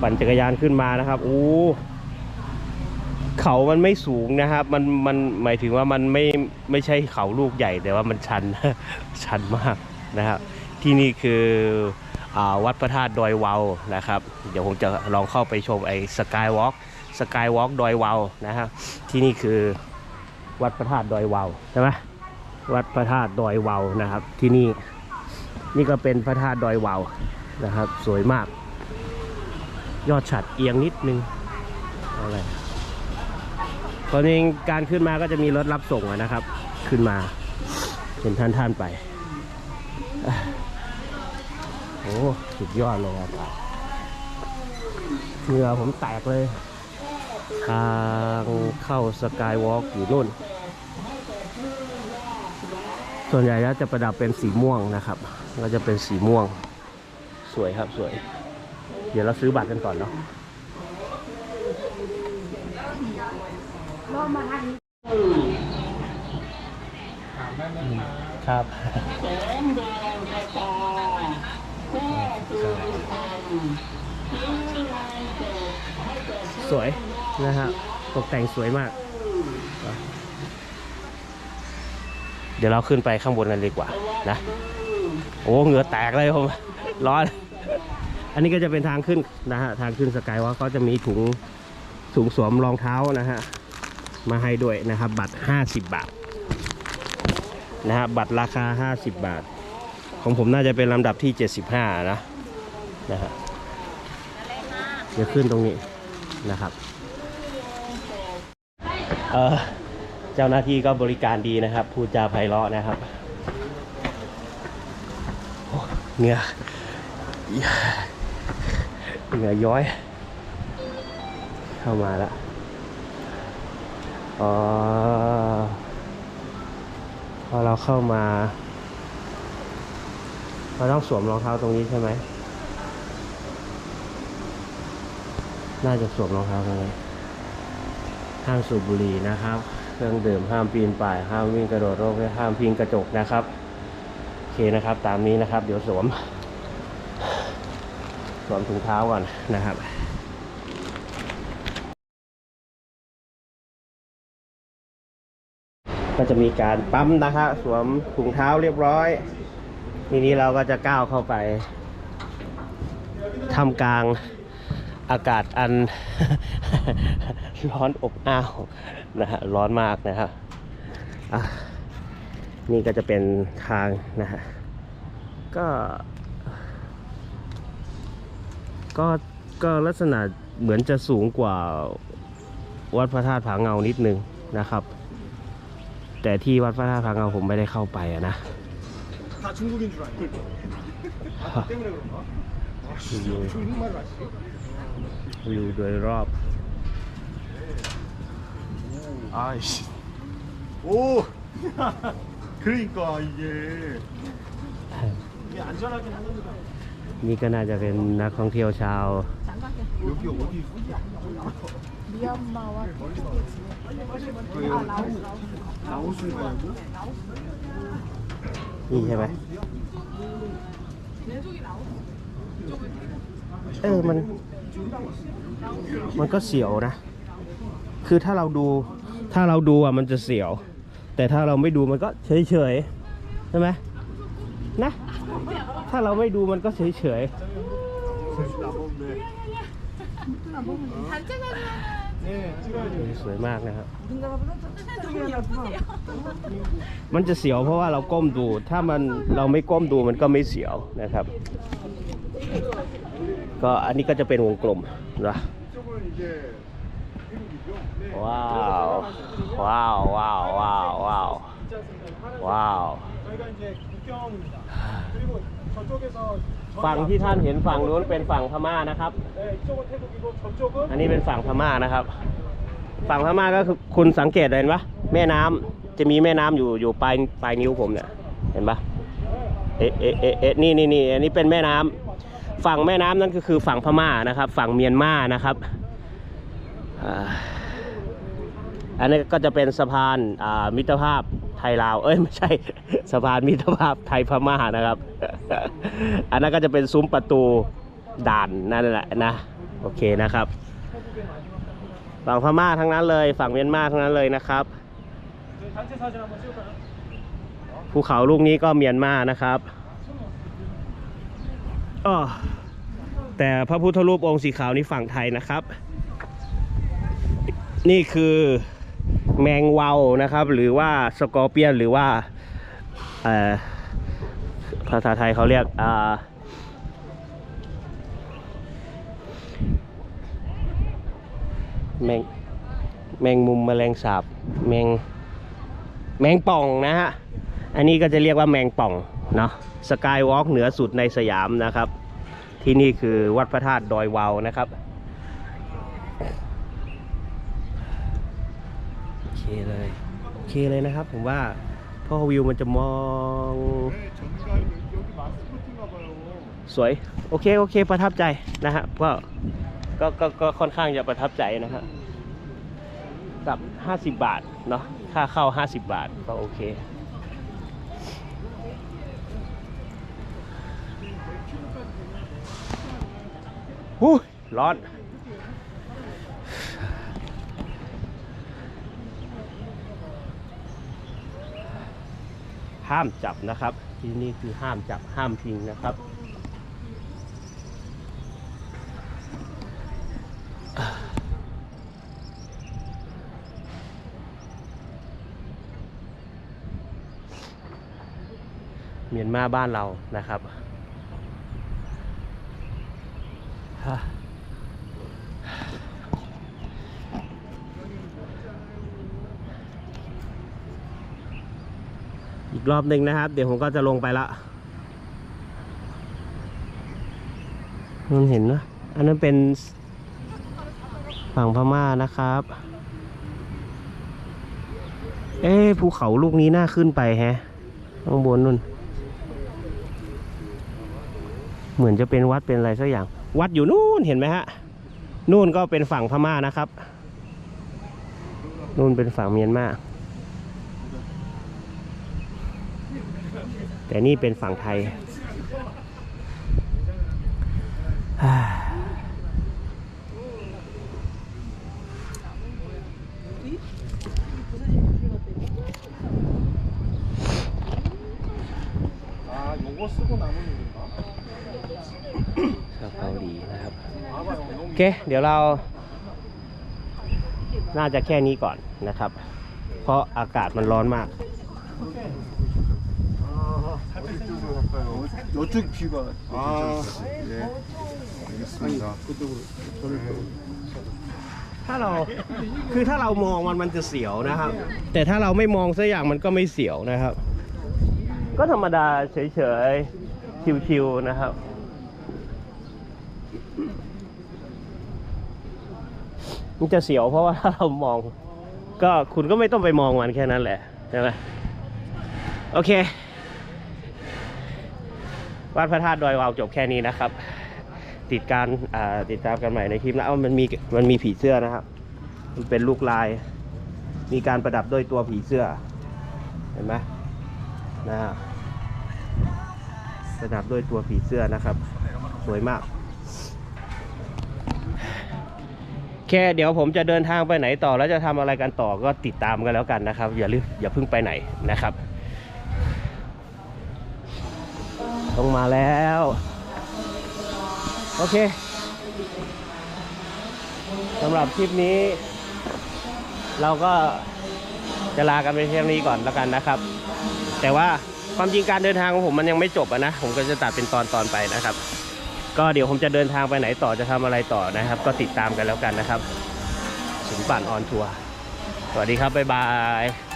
ปั่นจักรยานขึ้นมานะครับโอ้เขามันไม่สูงนะครับ มันมันหมายถึงว่ามันไม่ไม่ใช่เขาลูกใหญ่แต่ว่ามันชันชันมากนะครับ ที่นี่คืออวัดพระธาตุดอยวาวนะครับ เดี๋ยวผมจะลองเข้าไปชมไอ้สกายวอล์กสกายวอล์กดอยวาวนะครับที่นี่คือวัดพระธาตุดอยวาวใช่ไหมวัดพระธาตุดอยวาวนะครับ ที่นี่นี่ก็เป็นพระธาตุดอยวาว นะครับ สวยมาก ยอดฉัดเอียงนิดนึงอะไรตอนนี้การขึ้นมาก็จะมีรถรับส่งนะครับ ขึ้นมาเป็นท่านท่านๆไปโอ้สุดยอดเลยอากาศเหงื่อผมแตกเลย ทางเข้าสกายวอล์กอยู่นู่น ส่วนใหญ่แล้วจะประดับเป็นสีม่วงนะครับ ก็จะเป็นสีม่วง สวยครับสวย เดี๋ยวเราซื้อบัตรกันก่อนเนาะครับสวยนะฮะตกแต่งสวยมาก เดี๋ยวเราขึ้นไปข้างบนกันเลยดีกว่านะ โอ้เหงื่อแตกเลยผม ร้อน อันนี้ก็จะเป็นทางขึ้นนะฮะ ทางขึ้นสกายวอล์กเขาจะมีถุงถุงสวมรองเท้านะฮะ มาให้ด้วยนะครับ บัตร 50 บาท นะฮะ บัตรราคา 50 บาท ของผมน่าจะเป็นลำดับที่ 75 นะ นะฮะเดี๋ยวขึ้นตรงนี้นะครับ เออเจ้าหน้าที่ก็บริการดีนะครับ พูดจาไพเราะนะครับโอ้เหงื่อ เหงื่อย้อย เข้ามาแล้วอ๋อพอเราเข้ามา เราต้องสวมรองเท้าตรงนี้ใช่ไหม น่าจะสวมรองเท้าตรงนี้ห้ามสูบบุหรี่นะครับ เครื่องดื่มห้ามปีนป่าย ห้ามวิ่งกระโดดโลดห้ามพิงกระจกนะครับ โอเคนะครับ ตามนี้นะครับ เดี๋ยวสวม สวมถุงเท้าก่อนนะครับก็จะมีการปั๊มนะครับสวมถุงเท้าเรียบร้อย ทีนี้เราก็จะก้าวเข้าไปทำกลางอากาศอันร้อนอบอ้าวนะฮะร้อนมากนะครับนี่ก็จะเป็นทางนะฮะก็ ก็ก็ลักษณะเหมือนจะสูงกว่าวัดพระธาตุผาเงานิดนึงนะครับ แต่ที่วัดพระธาตุผาเงาผมไม่ได้เข้าไปอะนะ 다 중국인 줄 알고. 아, 때문에 그런가? 아, 씨, 중국말을 아시지? วิวโดยรอบ 아이씨. 오! 그러니까 이게. 이게 안전하긴 하는데. นี่ก็น่าจะเป็นนักท่องเที่ยวชาวนี่ใช่ไหมเออมัน มันก็เสียวนะ คือถ้าเราดูถ้าเราดูอะมันจะเสียว แต่ถ้าเราไม่ดูมันก็เฉยเฉยใช่ไหมนะ ถ้าเราไม่ดูมันก็เฉยเฉยสวยมากนะครับ มันจะเสียวเพราะว่าเราก้มดู ถ้ามันเราไม่ก้มดูมันก็ไม่เสียวนะครับ ก็อันนี้ก็จะเป็นวงกลมนะว้าวว้าวว้าวว้าวว้าวว้าว 저희가 이제 국경입니다. 그리고 저쪽에서 저희 ฝั่งที่ท่านเห็นฝั่งนู้นเป็นฝั่งพม่านะครับ 네, 이쪽은 태국이고 저쪽은 อันนี้เป็นฝั่งพม่านะครับ ฝั่งพม่าก็คือคุณสังเกตเห็นปะแม่น้ำจะมีแม่น้ำอยู่อยู่ปลายปลายนิ้วผมเนี่ย เห็นปะเอ๊ะเอ๊ะเอ๊ะเอ๊ะนี่นี่นี่อันนี้เป็นแม่น้ำฝั่งแม่น้ำนั่นก็คือฝั่งพม่านะครับ ฝั่งเมียนมานะครับอ่าอันนี้ก็จะเป็นสะพานอ่ามิตรภาพไท ท ไทยลาว เอ้ยไม่ใช่สะพานมิตรภาพไทยพม่านะครับ อันนั้นก็จะเป็นซุ้มประตูด่านนั่นแหละนะ โอเคนะครับ ฝั่งพม่าทั้งนั้นเลย ฝั่งเมียนมาทั้งนั้นเลยนะครับ ภูเขาลูกนี้ก็เมียนมานะครับอ๋อแต่พระพุทธรูปองค์สีขาวนี้ฝั่งไทยนะครับ นี่คือ แมงเวาวนะครับ หรือว่าสกอร์เปียนหรือว่าภาษาไทยเขาเรียกแมงแมงมุมแมลงสาบแมงแมงป่องนะฮะ อันนี้ก็จะเรียกว่าแมงป่องเนาะสกายวอล์กเหนือสุดในสยามนะครับ ที่นี่คือวัดพระธาตุดอยวาวนะครับ เคเลย โอเคเลยนะครับผมว่าเพราะวิวมันจะมอง สวย โอเค โอเค ประทับใจนะฮะก็ก็ก็ก็ค่อนข้างจะประทับใจนะฮะกับ 50 บาทเนาะค่าเข้า 50 บาทก็โอเคหู้ร้อน ห้ามจับนะครับ ที่นี่คือห้ามจับห้ามทิ้งนะครับเมียนมาบ้านเรานะครับฮะอีก รอบหนึ่งนะครับ เดี๋ยวผมก็จะลงไปละมันเห็นนะอันนั้นเป็นฝั่งพม่านะครับ เอ๊ะภูเขาลูกนี้น่าขึ้นไปแฮะข้างบนนู่น เหมือนจะเป็นวัดเป็นอะไรสักอย่าง วัดอยู่นู่นเห็นไหมฮะ นู่นก็เป็นฝั่งพม่านะครับ นู่นเป็นฝั่งเมียนมา แต่นี่เป็นฝั่งไทย ชาวเกาหลีนะครับ โอเค เดี๋ยวเรา น่าจะแค่นี้ก่อนนะครับ เพราะอากาศมันร้อนมาก 어디 쪽으로 갈까요? 이쪽 뷰가. 아, 네. 알겠습니다. 그쪽으로. 저를 또. ถ้าเรา คือถ้าเรามองมันมันจะเสียวนะครับ แต่ถ้าเราไม่มองสักอย่างมันก็ไม่เสียวนะครับ ก็ธรรมดาเฉยๆ ชิวๆนะครับ มันจะเสียวเพราะว่าถ้าเรามอง ก็คุณก็ไม่ต้องไปมองมันแค่นั้นแหละใช่ไหมโอเค วัดพระธาตุดอยวาวจบแค่นี้นะครับ ติดการติดตามกันใหม่ในคลิปนะมันมีมันมีผีเสื้อนะครับ มันเป็นลูกลาย มีการประดับด้วยตัวผีเสื้อ เห็นไหมนะฮะประดับด้วยตัวผีเสื้อนะครับ สวยมากแค่เดี๋ยวผมจะเดินทางไปไหนต่อแล้วจะทำอะไรกันต่อก็ติดตามกันแล้วกันนะครับ อย่าลืมอย่าเพิ่งไปไหนนะครับ ต้องมาแล้ว โอเคสำหรับคลิปนี้ เราก็จะลากันไปเพียงนี้ก่อนแล้วกันนะครับ แต่ว่าความจริงการเดินทางของผมมันยังไม่จบอะนะ ผมก็จะตัดเป็นตอนตอนไปนะครับ ก็เดี๋ยวผมจะเดินทางไปไหนต่อจะทำอะไรต่อนะครับ ก็ติดตามกันแล้วกันนะครับสินป่านออนทัวร์สวัสดีครับบ๊ายบาย